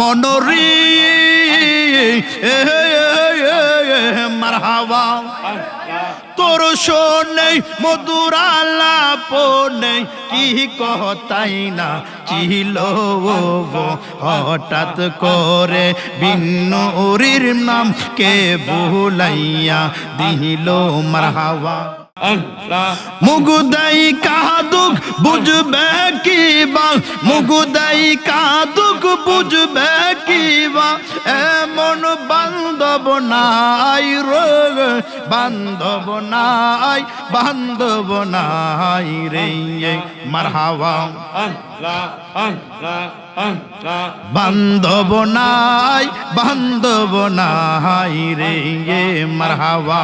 মনরি মারহাবা। তোর শোনে, মধুর আলাপ নেই কি কহতাই না চিল হঠাৎ করে বিন্নুরির নাম কে ভুলাইয়া দিল মারহাবা। মুগুদাই কাদুক বুঝবে কি বা? মুগুদাই কাদুক বুঝবে কি বা? এমন বান্ধব নাই রে বান্ধব নাই বান্ধব নাই রে মারহাবা। বান্ধব নাই বান্ধব নাই রে গে মারহাবা।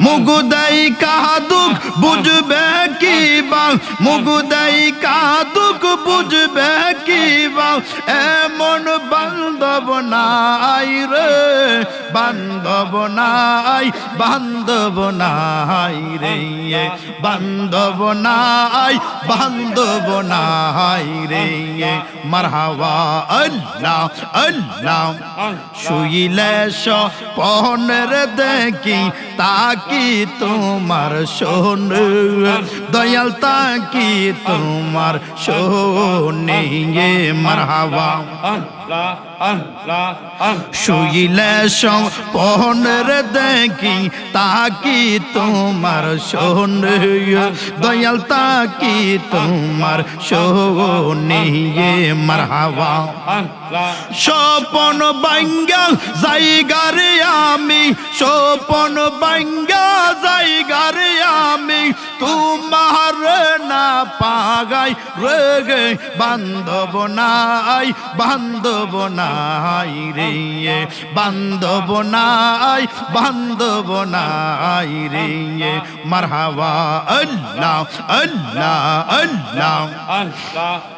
মুগুদাই কাদুক বুঝবে কি বা মুগুদাই কাদুক বুঝবে কি বা এমন বান্ধব নাই রে, বান্ধব নাই বান্ধব নাই রে, বান্ধব নাই বান্ধব নাই রে। মারহাবা আল্লাহ আল্লাহ, শুইলে পনেরো দেখি, তাকি তোমার শোন। দয়াল তাকি তোমার শোনে, মারহাবা শুইলে পনেরো দেখি তাকি তোমার শোন দয়াল তাকি তোমার শোনে মারহাবা। স্বপন বাঙ্গা জায়গারে আমি, স্বপন বাঙ্গা জায়গারে আমি, তোমার না পাগাই রে বান্ধব নাই বান্ধব নাই রে, বান্ধব নাই বান্ধব নাই রে, মারহাবা আল্লাহ আল্লাহ। আল্লাহ।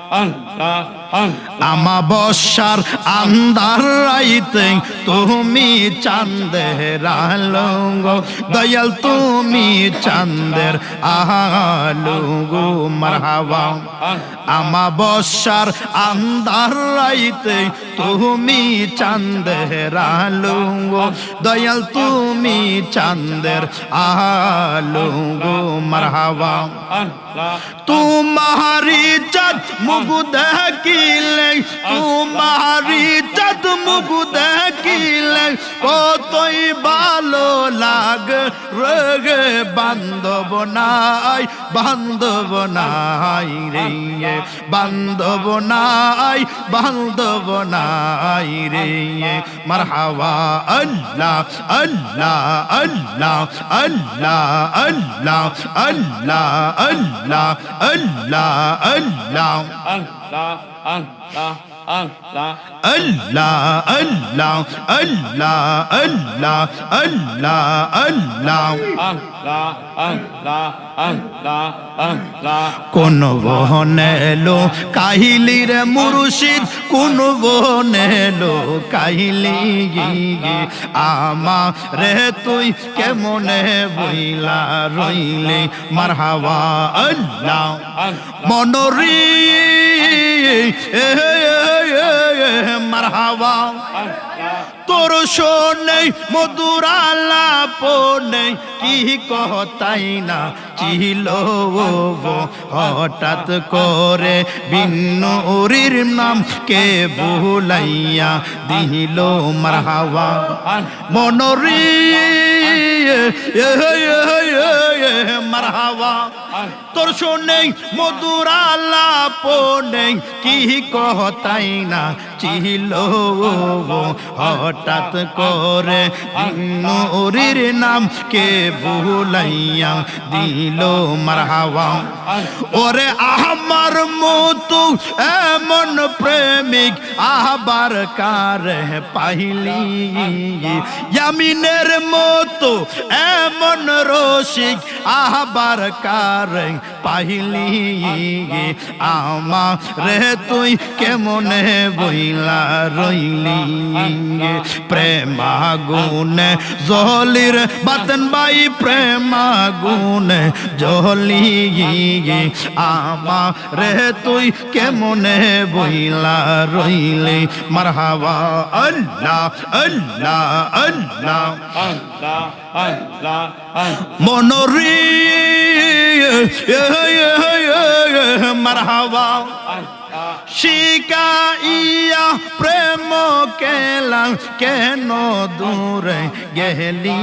আমাবস্যার আন্দার রাইতে তুমি চান্দের আলঙ্গ, দয়াল তুমি চান্দের আলুগু মারহাবা। আমাবস্যার আন্দার রাইতে তুমি চান্দের আলুঙ্গ, দয়াল তুমি চান্দের আলুগু মারহাবা। তোমারি চাঁদ मुख দেখিলে তোমারি চত মুখ দেখিলে কতই ভালো লাগ রে বান্ধব নাই বান্ধব নাই রে বান্ধব নাই বান্ধব নাই রে মারহাবা আল্লাহ আল্লাহ আল্লাহ আল্লাহ আল্লাহ আল্লাহ আল্লাহ আল্লাহ আল্লাহ আল্লাহ আল্লাহ আল্লাহ আল্লাহ আল্লাহ আল্লাহ কোন বহনেলো কাহিলির মুর্শিদ কোন বহনেলো কাহিলি আমা রে তুই কেমনে বইলা রইলে? মারহাবা আল্লাহ। মনরি মারহাবা। তোর শোনে মধুর আলাপ নেই, কি কহতাই না চিল হঠাৎ করে বিন্নুরির নাম কে ভুলাইয়া দিল মারহাবা। মনরি মারহাবা। তোর শোনে মধুর আলাপ নেই কি কহতাই না? চিল হঠাৎ করে নুরির নাম কে ভুলাইয়া দিল মারহাবা। ওরে আমার মতো এমন প্রেমিক আবার কার পাইলি? ইয়ামিনের মতো এমন রসিক আবার কার রে পাহিলি আমা রে তুই কেমনে বইলা? রইলি। প্রেমা গুনে জলির বাতন বাই প্রেমা গুনে জলি আমা রে তুই কেমনে বইলা রইলে? মারহাবা, আল্লাহ আল্লাহ আল্লাহ। আল্লাহ আল্লাহ মনরি মারহাবা। শিকাইয়া প্রেম কেলা কেন দূরে গেলি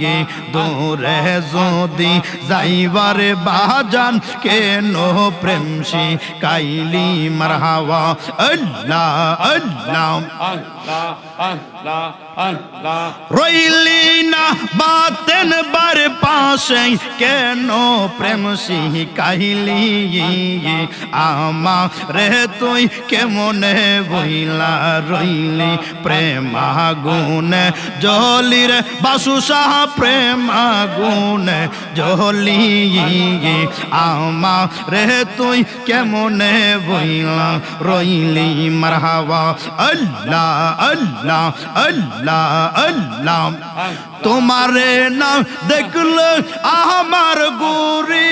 গে দূরে যদি যাইবারে বাজান কেন প্রেম শিকাইলি মারহাবা আল্লাহ আল্লাহ আল্লাহ আল্লাহ আল্লাহ রইলি না বাতেন বার পাশে কেন প্রেম শিকাইলি আমা রে তুই কেমনে বইলা রইলি? প্রেম আগুনে জলির বাসু সাহ প্রেম আগুনে জলি। আমা রে তুই কেমনে বইলা রইলি? মারহাবা আল্লাহ। আল্লাহ আল্লাহ আল্লাহ। তোমারে না দেখলে আমার গুরি।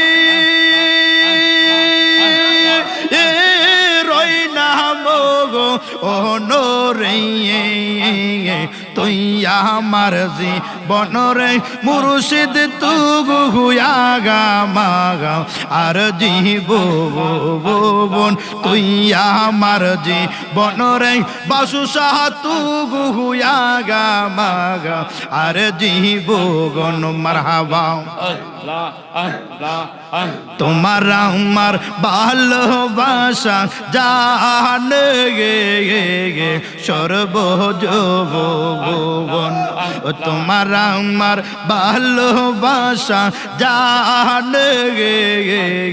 রই না মগো ও রে তুই মারজি বনরে মুর্শিদ, তু গুয়া গা মা আর জীব বোন তুই মারজি বনরে বাসু সাহা, তু গুয়া গা মা গাও আর জীব গন মারহাবা। তোমার আমার ভালোবাসা জান গে, সর্বজব ভুবন তোমার আমার ভালোবাসা জান গে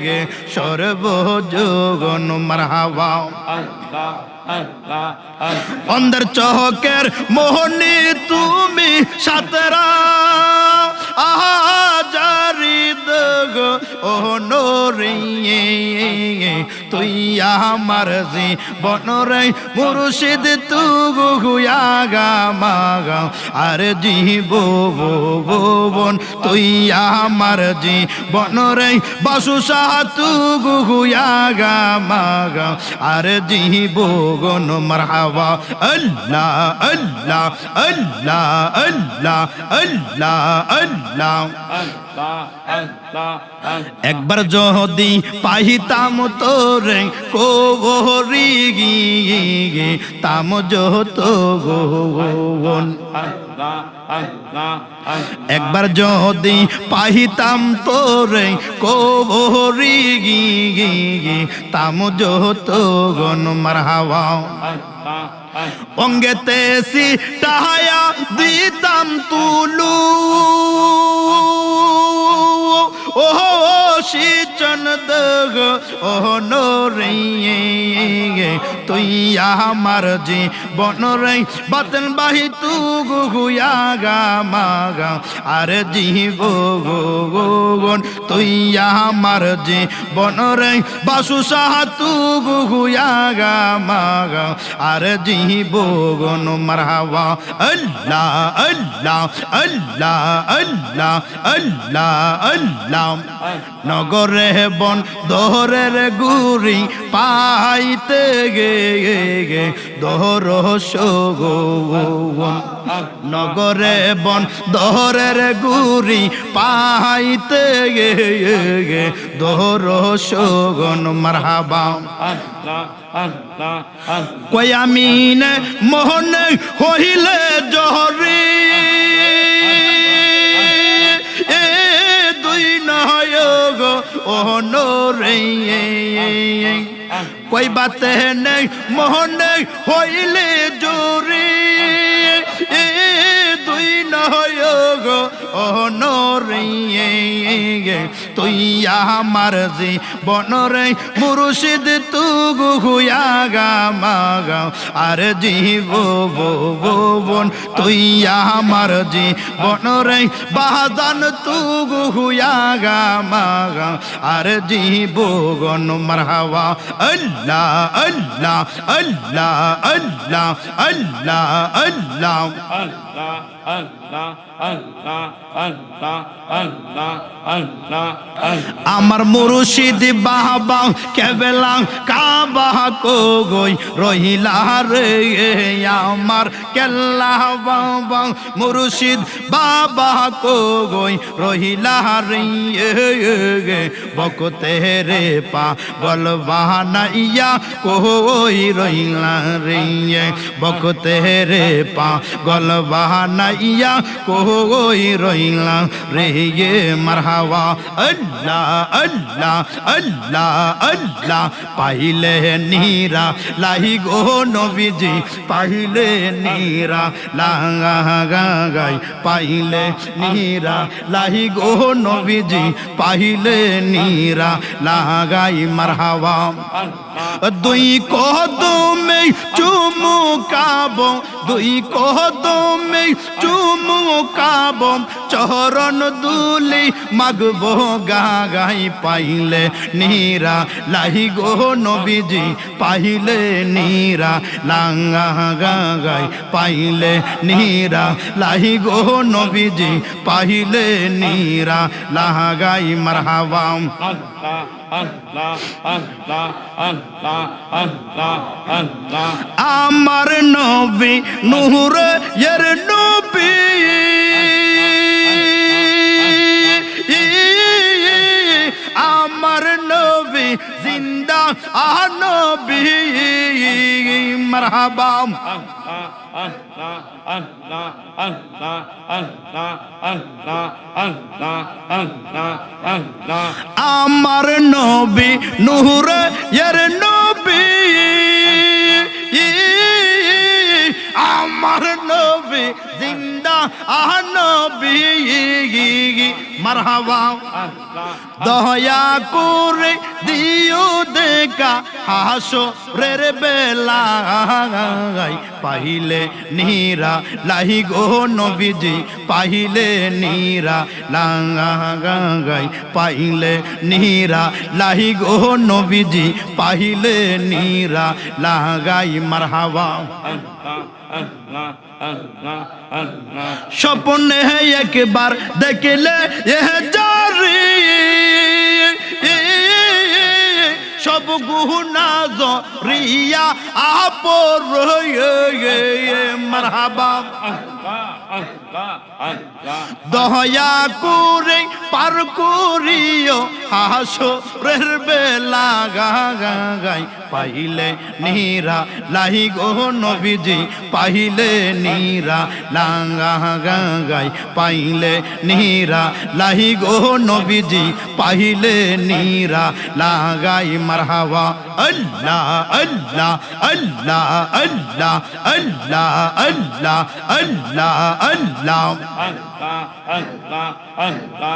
গে সর্বযোগন মারহাওয়া অন্দর চহকের মোহনী তুমি সাতরা, আহা, যা গো, ও নোরিয়ে, তুই আমার জি গা মাগা বন, তুই আমার সাহ তু গুয়া গা মাগা আর জি বো মারহাবা, আল্লাহ আল্লাহ আল্লাহ আল্লাহ আল্লাহ আল্লাহ। একবার যদি পাহিতাম তোরে কোবরি গিয়ে, তাম যত গোন একবার যদি পাহিতাম তোরে কোবরি গিয়ে, তাম যত গন আল্লাহ অঙ্গেতে সিটায়া দিতাম তুলু। ও সিচন দগ ও নরে তুই আমার জি বন রে বাতন বাহি তু গুয়া গা মাগা আর জীব গো গন তুই আমার জি বন রে বাসু সাহ তু গুয়া গা মাগা আর জীব গন মারহাবা, আল্লাহ আল্লাহ আল্লাহ আল্লাহ আল্লাহ আল্লাহ। নগরে বন দোহরের গুরি পাইতে গে গে দোহর সগোবন। নগরে বন দোহরের গুরি পাইতে গে গে দোহর সগন মারহাবা। কয়ামিন মোহন হইলে জহরি। এ দুই নয়গ ও নরে কই বাতে নেই মোহন হইলে জোরে। এ দুই নয় গো অনরে তুই আমার জি বনরে মুর্শিদ তু গুহুয়া গা মাগা আর জীব বোন তুই আমার জি বনরে বাদান তু গুহুয়া গা মাগা আর জীব গন মারহাওয়া আল্লাহ আল্লাহ আল্লাহ আল্লাহ আল্লাহ আল্লাহ Allah, আমার মুর্শিদ বাবা কেবেলা কাবা কো গই রহিলা রে আমার কেল্লা বাবা। মুর্শিদ বাবা কো গই রহিলা রে বকতে রে পা গল বাহানাইয়া কই রহিলা রে বকতে রে পা গল বাহানাইয়া কই রহিলা রে মারহাওয়া আল্লাহ আল্লাহ আল্লাহ আল্লাহ, পাইলে নীরা। লাহি গো নবীজি, পাইলে নীরা। লাগাই পাইলে নীরা। লাহি গো নবীজি, পাইলে নীরা। লাগাই মারহাওয়া দুই কদমে চুমুকাব দুই কদমে চুমুকাব চরণ দুলি মাগব গাগাই পাইলে নীরা লাহি গো নবীজি পাইলে নীরা, লাঙ্গা গাগাই পাইলে নীরা লাহি গো নবীজি পাইলে নীরা, লাগাই মারহাবাম আমার নবী নূর এর নবী আমার নবী নূর এর নবী। আমার নবী আহ নবী মারহাবা। দয়া করে দিও দেখা হাসো রের বেলা। পাইলে নীরা লাহি গো নবীজি পাইলে নীরা লাঙ্গাই পাইলে নীরা লাহি গো নবীজি পাইলে নীরা লাগাই মারহাবা। Allah, Allah. স্বপ্নে একবার দেখিলে সব গুহনা জিয়া আপর মারহাবা। দহয়া করে পার করিও হাসরের বেলা গাই। পাইলে নীরা লাহি গো নবীজি পাইলে নীরা লাঙ্গা গাই। পাইলে নীরা লাহি গো নবীজি পাইলে নীরা লাগাই মারহাবা আল্লাহ আল্লাহ আল্লাহ আল্লাহ আল্লাহ। আল্লাহ আল্লাহ আল্লাহ।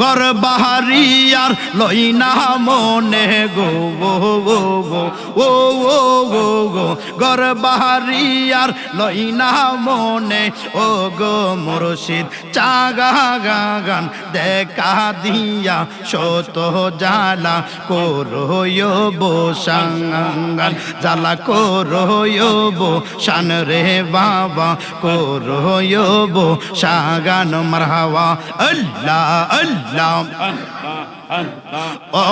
গর বাহারিয়ার লই না মনে গো গো গো ও ও, গো গো। গর বাহারিয়ার লই না মনে, ও, গো, মুর্শিদ চাগা গান দেখা দিয়া শত জালা করো বোসাঙ্গান জালা করো বো, শান রে বাবা করো বো, সাগান মারহাওয়া আল্লাহ আল্লাহ আল্লাহ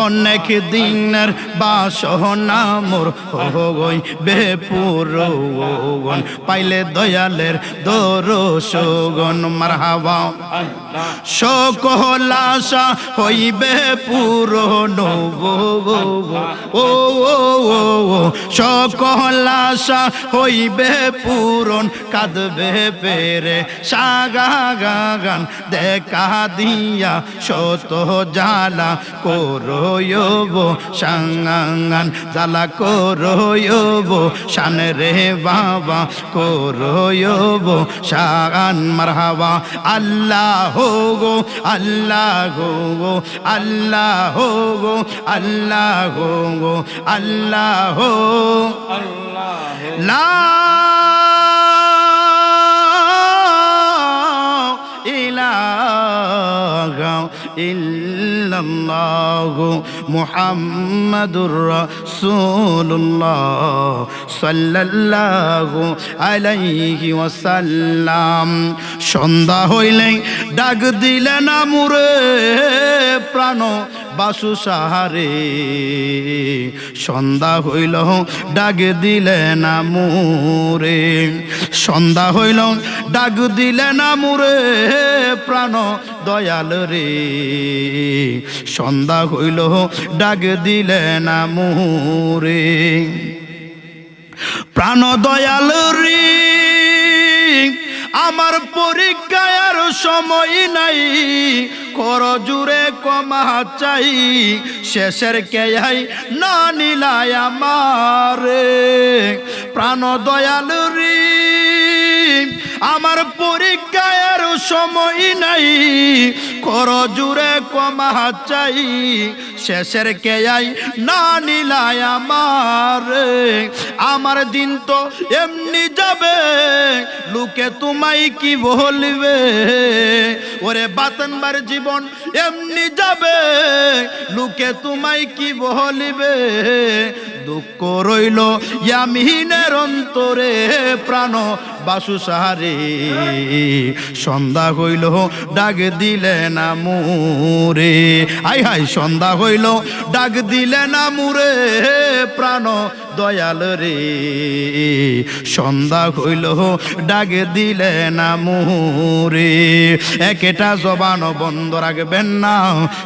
অনেক দিনের বাসনা মোর হই বেপুরগন পাইলে দয়ালের দরসগন মারহাবা পূরণ গো গো গো। ও ও সকলাশা হইবে পূরণ কাঁদবে পেরে সাগা গান দেখা দিয়া শত জালা করয়ব সাঙ্গান জালা করয়ব, শান রে বাবা করয়ব শান মারহাবা, আল্লাহ গো আল্লাহ গো আল্লাহ গো আল্লাহ গো আল্লাহ আল্লাহ লা ইলাহা ইল্লাল্লাহ মুহাম্মাদুর রাসূলুল্লাহ সাল্লাল্লাহু আলাইহি ওয়াসাল্লাম। সন্ধ্যা হইলে ডাক দিলে না মুরে প্রাণ বাসু সাহারে। সন্ধ্যা হইল, ডাক দিলে না মুরে। সন্ধ্যা হইল, ডাক দিলে না মুরে, প্রাণ দয়াল রে। সন্ধ্যা হইল, ডাক দিলে না মুরে। প্রাণ দয়াল রে। আমার পরীক্ষায় আর সময় নাই। কর জুড়ে কমা চাই। শেষের কেয়াই না নিলাই আমার। প্রাণ দয়াল আমার পরীক্ষায় আর সময় নাই। কর জুড়ে কমা চাই। শেষের কেয়াই না নিলাই আমার। আমার দিন তো এমনি যাবে। লোকে তোমায় কি বলবে? ওরে বাতনবার জীবন এমনি যাবে। লোকে তোমায় কি বলবে? দুঃখ রইল ইয়ামিনের অন্তরে। প্রাণ বাসু সাহারে। সন্ধ্যা হইল, ডাক দিলে না মুরে। আই হাই, সন্ধ্যা হইল, ডাক দিলে না মুরে প্রাণ দয়াল রে। সন্ধ্যা হইল, ডাক দিলে না মুরে। একেটা জবান বন্ধ রাখবেন না,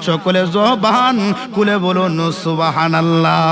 সকলে জবান কুলে বলুন সুবাহান আল্লাহ